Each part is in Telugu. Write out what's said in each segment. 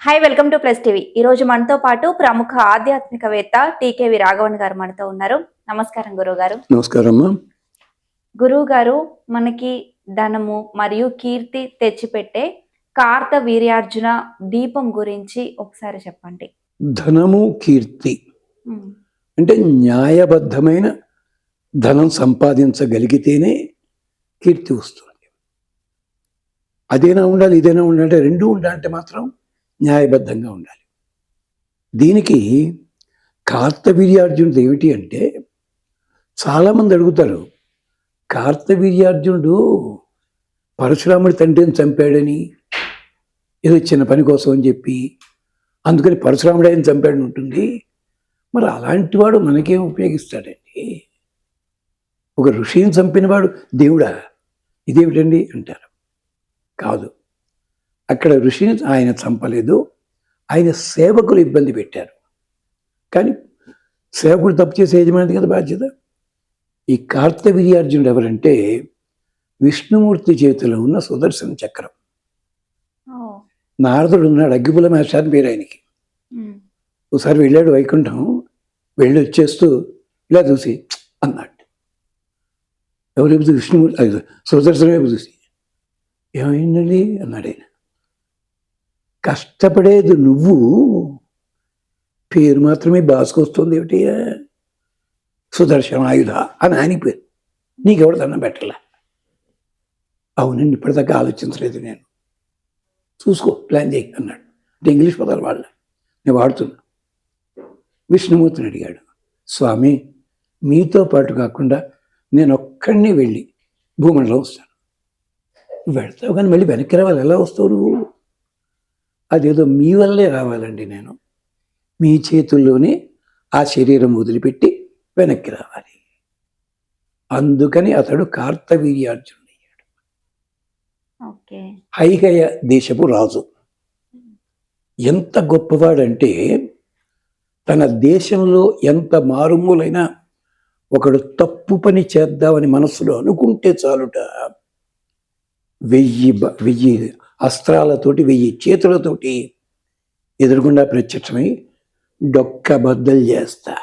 Hi welcome to plus TV ఈ రోజు మనతో పాటు ప్రముఖ ఆధ్యాత్మికవేత్త టీకేవి రాఘవన్ గారు మనతో ఉన్నారు. నమస్కారం గురువు గారు నమస్కారం గురువు గారు మనకి ధనము మరియు కీర్తి తెచ్చిపెట్టే కార్త వీర్యార్జున దీపం గురించి ఒకసారి చెప్పండి. ధనము కీర్తి. అంటే న్యాయబద్ధమైన ధనం సంపాదించగలిగితేనే కీర్తి వస్తుంది. అదేనా ఉండాలి ఇదేనా ఉండాలి అంటే రెండు ఉండాలంటే మాత్రం న్యాయబద్ధంగా ఉండాలి. దీనికి కార్తవీర్యార్జునుడు ఏమిటి అంటే చాలామంది అడుగుతారు కార్తవీర్యార్జునుడు పరశురాముడి తండ్రిని చంపాడని ఏదో చిన్న పని కోసం అని చెప్పి అందుకని పరశురాముడు ఆయన చంపాడని ఉంటుంది. మరి అలాంటి వాడు మనకేం ఉపయోగిస్తాడండి? ఒక ఋషిని చంపినవాడు దేవుడా? ఇదేమిటండి? అంటారు. కాదు. అక్కడ ఋషిని ఆయన చంపలేదు. ఆయన సేవకులు ఇబ్బంది పెట్టారు. కానీ సేవకుడు తప్పు చేసే యజమానిది కదా బాధ్యత? ఈ కార్తవీర్యార్జునుడు ఎవరంటే విష్ణుమూర్తి చేతిలో ఉన్న సుదర్శన చక్రం. నారదుడు ఉన్నాడు అగ్గిపుల అని పేరు ఆయనకి. ఒకసారి వెళ్ళాడు వైకుంఠం వెళ్ళి వచ్చేస్తూ ఇలా చూసి అన్నాడు. ఎవరు? విష్ణుమూర్తి సుదర్శనం వైపు చూసి. ఏమైందండి? అన్నాడు ఆయన. కష్టపడేది నువ్వు. పేరు మాత్రమే బాసుకొస్తుంది ఏమిటి? సుదర్శన ఆయుధ అని ఆయన పేరు. నీకెవరు దండం పెట్టలే? అవునండి ఇప్పటిదాకా ఆలోచించలేదు నేను. చూసుకో ప్లాన్ చేయి అన్నాడు. అంటే ఇంగ్లీష్ పదాలు వాళ్ళ. నేను వాడుతున్నా. విష్ణుమూర్తిని అడిగాడు. స్వామి మీతో పాటు కాకుండా నేను ఒక్కడిని వెళ్ళి భూమండలం వస్తాను. నువ్వు వెళ్తావు కానీ మళ్ళీ వెనక్కి రావాలి. ఎలా వస్తావు నువ్వు? అదేదో మీ వల్లే రావాలండి నేను. మీ చేతుల్లోనే ఆ శరీరం వదిలిపెట్టి వెనక్కి రావాలి. అందుకని అతడు కార్తవీర్యార్జునుడు అయ్యాడు. హైహయ దేశపు రాజు. ఎంత గొప్పవాడంటే తన దేశంలో ఎంత మారుమూలైనా ఒకడు తప్పు పని చేద్దామని మనసులో అనుకుంటే చాలుట. వెయ్యి వెయ్యి అస్త్రాలతోటి వెయ్యి చేతులతోటి ఎదురుగుండా ప్రత్యక్షమై డొక్క బద్దలు చేస్తా.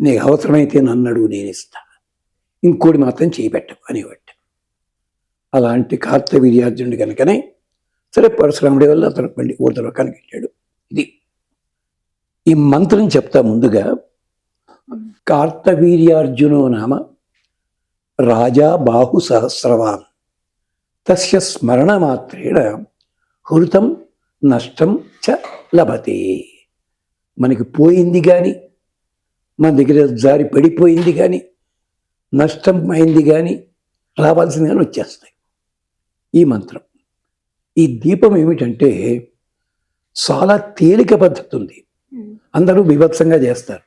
నీకు అవసరమైతే నన్ను అడుగు నేను ఇస్తా. ఇంకోటి మాత్రం చేపెట్టకు అనేవాడు. అలాంటి కార్తవీర్యార్జునుడు కనుకనే సరే పరశురాముడి వల్ల అతను మళ్ళీ ఊర్ధలోకానికి వెళ్ళాడు. ఇది. ఈ మంత్రం చెప్తా ముందుగా కార్తవీర్యార్జునో నామ రాజా బాహు సహస్రవాన్. తస్య స్మరణ మాత్రేణ హృతం నష్టం చ లభతే. మనకి పోయింది కానీ మన దగ్గర జారి పడిపోయింది కానీ నష్టం అయింది కానీ రావాల్సింది కానీ వచ్చేస్తాయి. ఈ మంత్రం. ఈ దీపం ఏమిటంటే చాలా తేలిక పద్ధతి ఉంది. అందరూ విభత్సంగా చేస్తారు.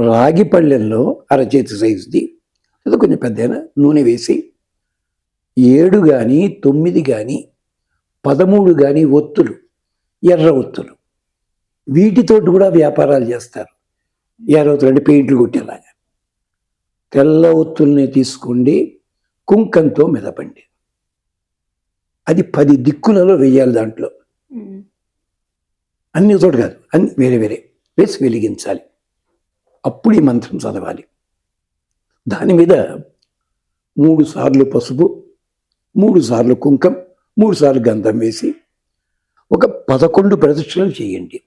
రాగి పళ్ళెల్లో అరచేతి సైజుది లేదా కొంచెం పెద్దైన నూనె వేసి ఏడు కానీ తొమ్మిది కానీ పదమూడు కానీ ఒత్తులు ఎర్ర ఒత్తులు. వీటితోటి కూడా వ్యాపారాలు చేస్తారు. ఎర్ర ఒత్తులు అంటే పెయింట్లు కొట్టేలాగా. తెల్ల ఒత్తుల్ని తీసుకోండి కుంకంతో మెదపండి. అది పది దిక్కులలో వేయాలి దాంట్లో. అన్ని చోట కాదు అన్ని వేరే వేరే వేసి వెలిగించాలి. అప్పుడు ఈ మంత్రం చదవాలి. దాని మీద మూడు సార్లు పసుపు మూడు సార్లు కుంకం మూడు సార్లు గంధం వేసి ఒక పదకొండు ప్రదక్షిణలు చేయండి.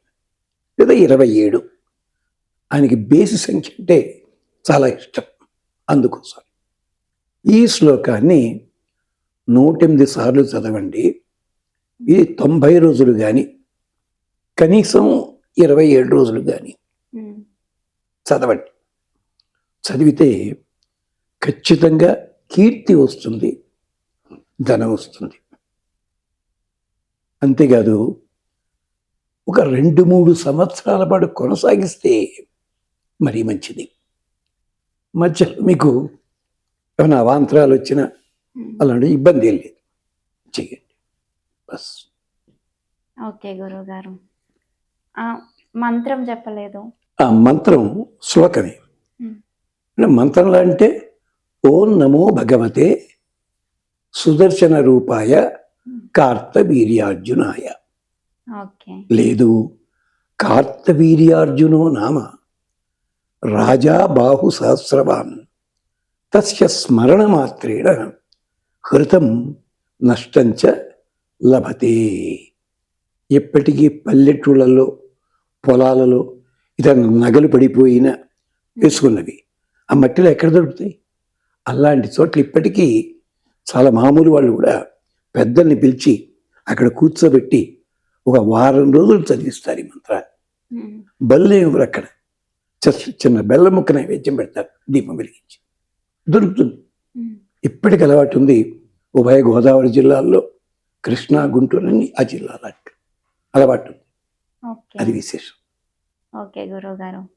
లేదా ఇరవై ఏడు. ఆయనకి బేసి సంఖ్య అంటే చాలా ఇష్టం. అందుకోసం. ఈ శ్లోకాన్ని నూటెనిమిది సార్లు చదవండి. ఇది తొంభై రోజులు కానీ కనీసం ఇరవై ఏడు రోజులు కానీ చదవండి. చదివితే ఖచ్చితంగా కీర్తి వస్తుంది. ధనం వస్తుంది. అంతేకాదు ఒక రెండు మూడు సంవత్సరాల పాటు కొనసాగిస్తే మరీ మంచిది. మధ్యలో మీకు ఏమైనా అవాంతరాలు వచ్చినా. అలాంటి ఇబ్బంది ఏం లేదు. చెయ్యండి బస్. ఓకే గురువు గారు ఆ, మంత్రం చెప్పలేదు. ఆ మంత్రం శ్లోకమే. మంత్రంలో అంటే ఓం నమో భగవతే సుదర్శన రూపాయ కార్తవీర్యార్జునాయ లేదు కార్తవీర్యార్జునో నామ రాజా బాహు సహస్రవాన్ తస్య స్మరణమాత్రేణ హృతం నష్టంచ లభతే. ఎప్పటికీ పల్లెటూళ్ళలో పొలాలలో ఇతర నగలు పడిపోయిన వేసుకున్నవి. ఆ మట్టిలో ఎక్కడ దొరుకుతాయి? అలాంటి చోట్ల ఇప్పటికీ చాలా మామూలు వాళ్ళు కూడా పెద్దల్ని పిలిచి అక్కడ కూర్చోబెట్టి ఒక వారం రోజులు చదివిస్తారు ఈ మంత్రాన్ని. బల్లే ఎవరు అక్కడ? చిన్న- బెల్లం ముక్క నైవేద్యం పెడతారు దీపం వెలిగించి. దొరుకుతుంది. ఇప్పటికి అలవాటు ఉంది ఉభయ గోదావరి జిల్లాల్లో కృష్ణా గుంటూరు అన్ని ఆ జిల్లాల అలవాటు ఉంది. అది విశేషం. ఓకే గురువు గారు